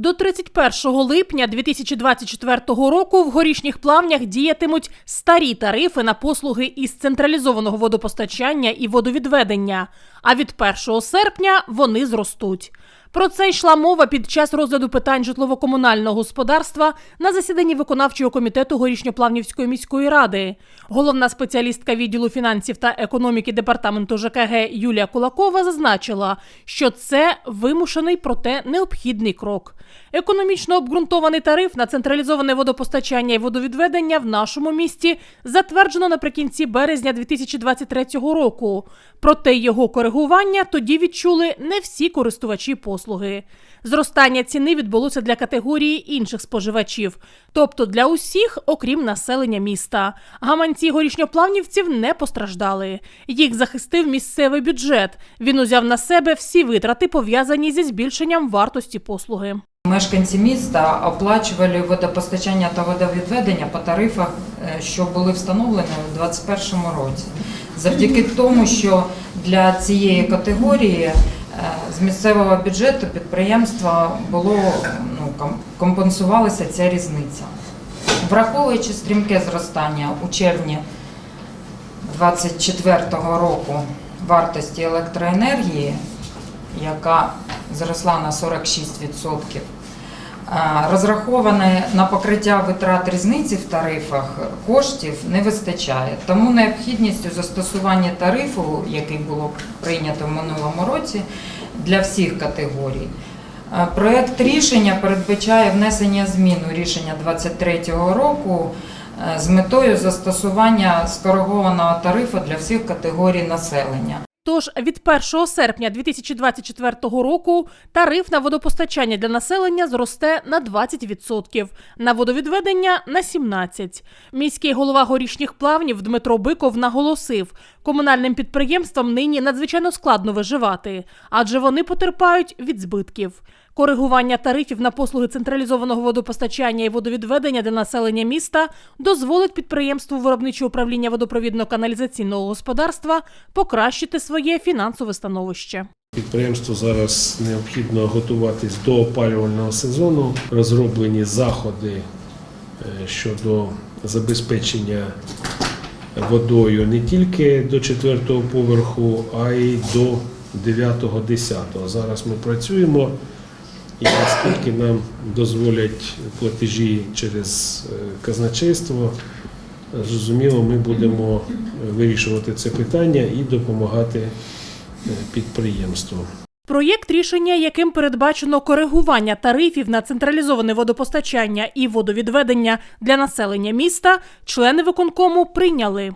До 31 липня 2024 року в горішніх плавнях діятимуть старі тарифи на послуги із централізованого водопостачання і водовідведення. А від 1 серпня вони зростуть. Про це йшла мова під час розгляду питань житлово-комунального господарства на засіданні виконавчого комітету Горішньоплавнівської міської ради. Головна спеціалістка відділу фінансів та економіки департаменту ЖКГ Юлія Кулакова зазначила, що це вимушений, проте необхідний крок. Економічно обґрунтований тариф на централізоване водопостачання і водовідведення в нашому місті затверджено наприкінці березня 2023 року. Проте його коригування тоді відчули не всі користувачі послуги. Зростання ціни відбулося для категорії інших споживачів, тобто для усіх, окрім населення міста. Гаманці горішньоплавнівців не постраждали. Їх захистив місцевий бюджет. Він узяв на себе всі витрати, пов'язані зі збільшенням вартості послуги. Мешканці міста оплачували водопостачання та водовідведення по тарифах, е, що були встановлені у 2021 році. Завдяки тому, що для цієї категорії з місцевого бюджету підприємства було ну, компенсувалася ця різниця. Враховуючи стрімке зростання у червні 2024 року вартості електроенергії, яка зросла на 46%, е, розраховане на покриття витрат різниці в тарифах коштів не вистачає. Тому необхідність у застосуванні тарифу, який було прийнято в минулому році, для всіх категорій. Е, Проект рішення передбачає внесення змін у рішення 2023 року е, з метою застосування скоригованого тарифу для всіх категорій населення. Тож від 1 серпня 2024 року тариф на водопостачання для населення зросте на 20%, на водовідведення на 17%. Міський голова горішніх плавнів Дмитро Биков наголосив, комунальним підприємствам нині надзвичайно складно виживати, адже вони потерпають від збитків. Коригування тарифів на послуги централізованого водопостачання і водовідведення для населення міста дозволить підприємству виробничого управління водопровідно-каналізаційного господарства покращити своє фінансове становище. Підприємству зараз необхідно готуватись до опалювального сезону. Розроблені заходи е, щодо забезпечення водою не тільки до четвертого поверху, а й до 9-10. Зараз ми працюємо. І наскільки нам дозволять платежі через е, казначейство, зрозуміло, ми будемо е, вирішувати це питання і допомагати е, підприємству. Проєкт рішення, яким передбачено коригування тарифів на централізоване водопостачання і водовідведення для населення міста, члени виконкому прийняли.